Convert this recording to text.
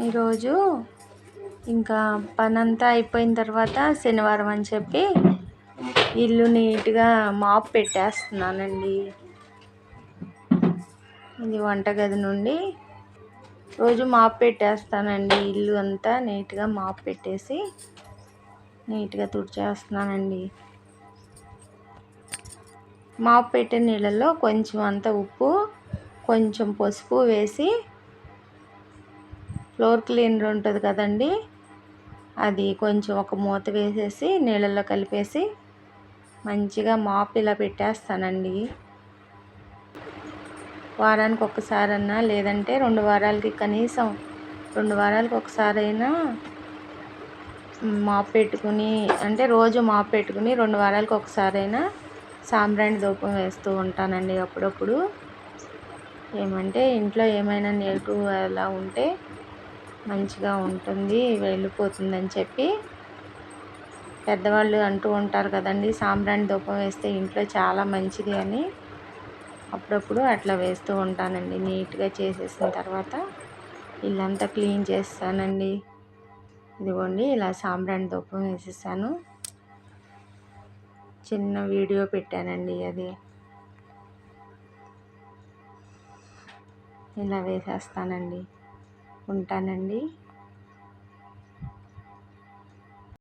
ఈరోజు ఇంకా పనంతా అయిపోయిన తర్వాత శనివారం అని చెప్పి ఇల్లు నీట్గా మాప్ పెట్టేస్తున్నానండి. ఇది వంటగది నుండి రోజు మాప్ పెట్టేస్తానండి. ఇల్లు అంతా నీట్గా మాప్ పెట్టేసి నీట్గా తుడిచేస్తున్నానండి. మాప్ పెట్టే నీళ్ళల్లో కొంచెం అంత ఉప్పు కొంచెం పసుపు వేసి ఫ్లోర్ క్లీనర్ ఉంటుంది కదండి. అది కొంచెం ఒక మూత వేసేసి నీళ్ళల్లో కలిపేసి మంచిగా మాప్ ఇలా పెట్టేస్తానండి. వారానికి ఒక్కసారన్నా లేదంటే రెండు వారాలకి కనీసం రెండు వారాలకు ఒకసారైనా మాప్ పెట్టుకుని అంటే రోజు మాప్ పెట్టుకుని రెండు వారాలకు ఒకసారైనా సాంబ్రాణి ధూపం వేస్తూ ఉంటానండి అప్పుడప్పుడు. ఏమంటే ఇంట్లో ఏమైనా నెగిటివ్ అలా ఉంటే మంచిగా ఉంటుంది వెళ్ళిపోతుందని చెప్పి పెద్దవాళ్ళు అంటూ ఉంటారు కదండి సాంబ్రాణి ధూపం వేస్తే ఇంట్లో చాలా మంచిది అని అప్పుడప్పుడు అట్లా వేస్తూ ఉంటానండి. నీట్గా చేసేసిన తర్వాత ఇల్లంతా క్లీన్ చేస్తానండి. ఇదిగోండి ఇలా సాంబ్రాణి ధూపం వేసేసాను. చిన్న వీడియో పెట్టానండి అది. ఇలా వేసేస్తానండి. ఉంటానండి.